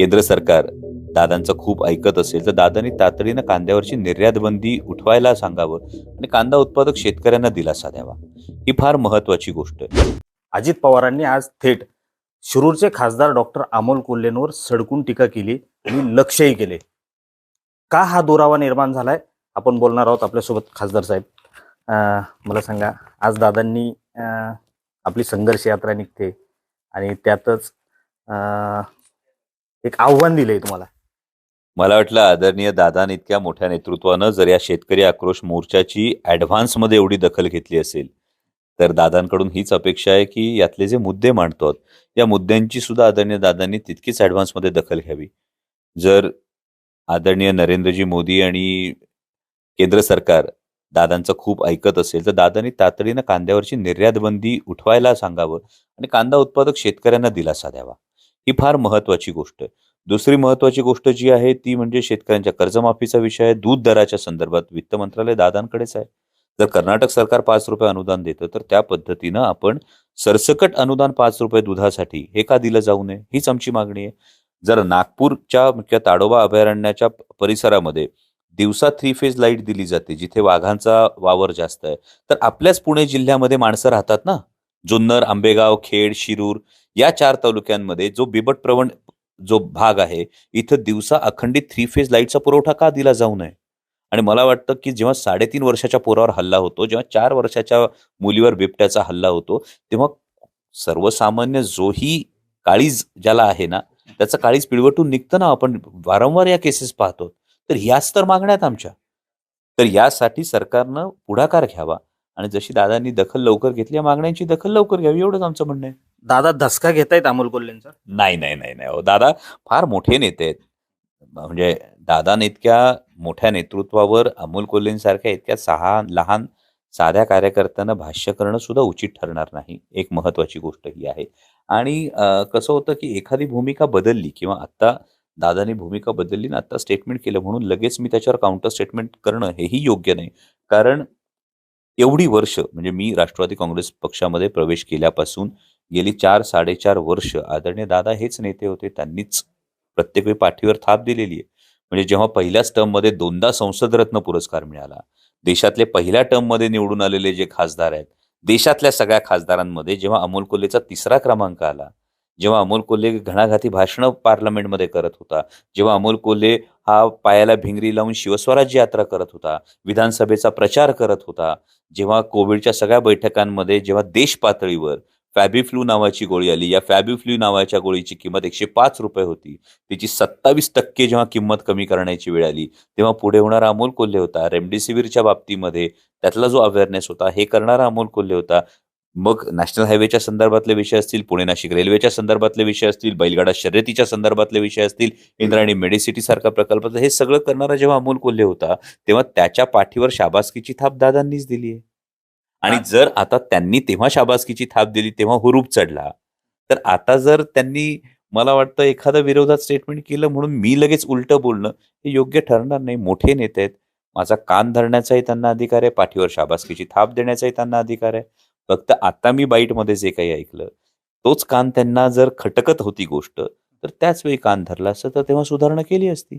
केंद्र सरकार दादांचं खूप ऐकत असेल तर दादांनी तातडीनं कांद्यावरची निर्यात बंदी उठवायला सांगावं आणि कांदा उत्पादक शेतकऱ्यांना दिलासा द्यावा. ही फार महत्वाची गोष्ट आहे. अजित पवारांनी आज थेट शिरूरचे खासदार डॉक्टर अमोल कोल्हेंवर सडकून टीका केली आणि लक्षही केले. का हा दुरावा निर्माण झालाय? आपण बोलणार आहोत आपल्यासोबत खासदार साहेब. मला सांगा आज दादांनी आपली संघर्ष यात्रा निघते आणि त्यातच एक आव्हान दिलंय तुम्हाला. मला वाटलं आदरणीय दादाने इतक्या मोठ्या नेतृत्वानं जर या शेतकरी आक्रोश मोर्चाची ऍडव्हान्समध्ये एवढी दखल घेतली असेल तर दादांकडून हीच अपेक्षा आहे की यातले जे मुद्दे मांडतो या मुद्द्यांची सुद्धा आदरणीय दादांनी तितकीच ऍडव्हान्समध्ये दखल घ्यावी. जर आदरणीय नरेंद्रजी मोदी आणि केंद्र सरकार दादांचं खूप ऐकत असेल तर दादांनी तातडीनं कांद्यावरची निर्यात बंदी उठवायला सांगावं आणि कांदा उत्पादक शेतकऱ्यांना दिलासा द्यावा. ही फार महत्वाची गोष्ट आहे. दुसरी महत्वाची गोष्ट जी आहे ती म्हणजे शेतकऱ्यांच्या कर्जमाफीचा विषय आहे. दूध दराच्या संदर्भात वित्त मंत्रालय दादांकडेच आहे. जर कर्नाटक सरकार पाच रुपये अनुदान देतं तर त्या पद्धतीनं आपण सरसकट अनुदान पाच रुपये दुधासाठी हे का दिलं जाऊ नये? हीच आमची मागणी आहे. जर नागपूरच्या मुख्य ताडोबा अभयारण्याच्या परिसरामध्ये दिवसा थ्री फेज लाइट दिली जाते जिथे वाघांचा वावर जास्त आहे तर आपल्याच पुणे जिल्ह्यामध्ये माणसं राहतात ना? जुन्नर आंबेगाव खेड शिरूर या चार तालुक्यांमध्ये जो बिबट प्रवण जो भाग आहे इथं दिवसा अखंडित थ्री फेज लाईटचा पुरवठा का दिला जाऊ नये? आणि मला वाटतं की जेव्हा साडेतीन वर्षाच्या पोरावर हल्ला होतो जेव्हा चार वर्षाच्या मुलीवर बिबट्याचा हल्ला होतो तेव्हा सर्वसामान्य जोही काळीज ज्याला आहे ना त्याचं काळीज पिळवटून निघतं ना आपण वारंवार या केसेस पाहतो. तर ह्याच तर मागण्यात आमच्या. तर यासाठी सरकारनं पुढाकार घ्यावा. आणि जशी दादांनी दखल लवकर घेतली या मागण्यांची दखल लवकर घ्यावी एवढंच आमचं म्हणणं आहे. दादा धसका घेतायत अमोल कोल्हेंचा? नाही नाही नाही नाही. अहो, दादा फार मोठे नेते आहेत. म्हणजे दादाने इतक्या मोठ्या नेतृत्वावर अमोल कोल्हेंसारख्या इतक्या सहा लहान साध्या कार्यकर्त्यांना भाष्य करणं सुद्धा उचित ठरणार नाही. एक महत्वाची गोष्ट ही आहे. आणि अं, कसं होतं की एखादी भूमिका बदलली किंवा आत्ता दादानी भूमिका बदलली ना आत्ता स्टेटमेंट केलं म्हणून लगेच मी त्याच्यावर काउंटर स्टेटमेंट करणं हेही योग्य नाही. कारण एवढी वर्ष म्हणजे मी राष्ट्रवादी काँग्रेस पक्षामध्ये प्रवेश केल्यापासून गेली चार साडेचार वर्ष आदरणीय दादा हेच नेते होते. त्यांनीच प्रत्येक वेळी पाठीवर थाप दिलेली आहे. म्हणजे जेव्हा पहिल्याच टर्ममध्ये दोनदा संसदरत्न पुरस्कार मिळाला देशातले पहिल्या टर्ममध्ये निवडून आलेले जे खासदार आहेत देशातल्या सगळ्या खासदारांमध्ये जेव्हा अमोल कोल्हेचा तिसरा क्रमांक आला जेव्हा अमोल कोल्हे घणाघाती भाषणं पार्लमेंटमध्ये करत होता जेव्हा अमोल कोल्हे हा पायाला भिंगरी लावून शिवस्वराज्य यात्रा करत होता विधानसभेचा प्रचार करत होता जेव्हा कोविडच्या सगळ्या बैठकांमध्ये जेव्हा देश पातळीवर फॅबिफ्लू नावाची गोळी आली. या फॅबिफ्लू नावाच्या गोळीची किंमत एकशे पाच रुपये होती. तिची सत्तावीस टक्के जेव्हा किंमत कमी करण्याची वेळ आली तेव्हा पुढे होणारा अमोल कोल्हे होता. रेमडेसिवीरच्या बाबतीमध्ये त्यातला जो अवेअरनेस होता हे करणारा अमोल कोल्हे होता. मग नॅशनल हायवेच्या संदर्भातले विषय असतील पुणे नाशिक रेल्वेच्या संदर्भातले विषय असतील बैलगाडा शर्यतीच्या संदर्भातले विषय असतील इंद्रायणी मेडिसिटी सारखा प्रकल्प. हे सगळं करणारा जेव्हा अमोल कोल्हे होता तेव्हा त्याच्या पाठीवर शाबासकीची थाप दादांनीच दिली आहे आणि जर आता त्यांनी तेव्हा शाबासकीची थाप दिली तेव्हा हुरूप चढला तर आता जर त्यांनी मला वाटतं एखादं विरोधात स्टेटमेंट केलं म्हणून मी लगेच उलटं बोलणं हे योग्य ठरणार नाही. मोठे नेते आहेत. माझा कान धरण्याचाही त्यांना अधिकार आहे. पाठीवर शाबासकीची थाप देण्याचाही त्यांना अधिकार आहे. फक्त आता मी बाईटमध्ये जे काही ऐकलं तोच कान त्यांना जर खटकत होती गोष्ट तर त्याच वेळी कान धरला असतं तर तेव्हा सुधारणा केली असती.